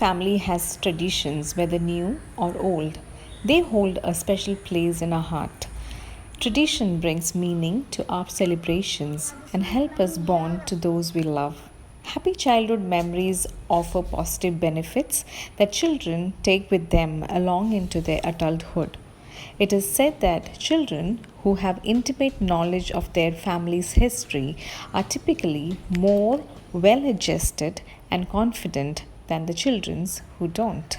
family has traditions, whether new or old. They hold a special place in our heart. Tradition brings meaning to our celebrations and help us bond to those we love. Happy childhood memories offer positive benefits that children take with them along into their adulthood. It is said that children who have intimate knowledge of their family's history are typically more well adjusted and confident than the children who don't.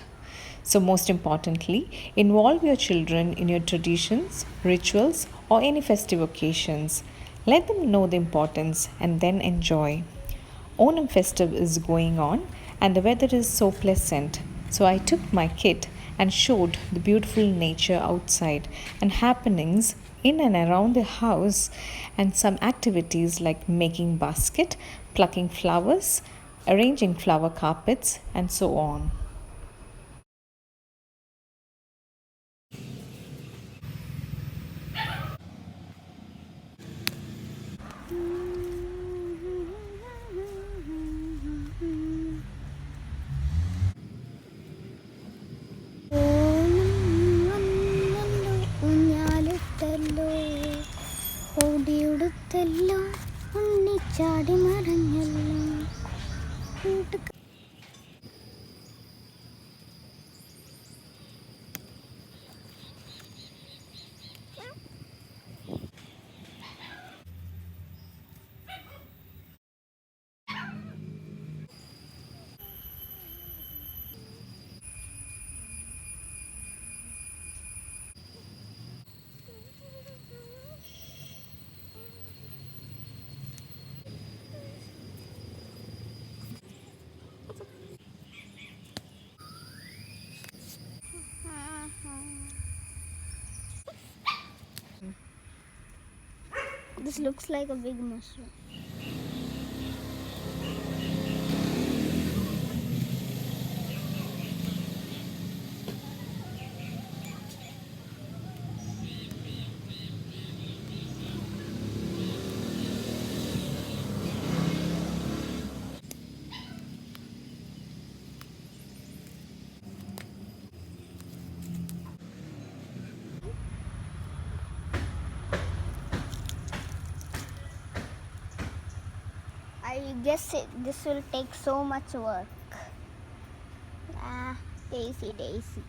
So, most importantly, involve your children in your traditions, rituals, or any festive occasions. Let them know the importance and then enjoy. Onam festive is going on and the weather is so pleasant. So I took my kit and showed the beautiful nature outside and happenings in and around the house and some activities like making basket, plucking flowers, arranging flower carpets and so on. ചാടി മറഞ്ഞു. This looks like a big mushroom. I guess it, this will take so much work. Ah, Daisy, Daisy.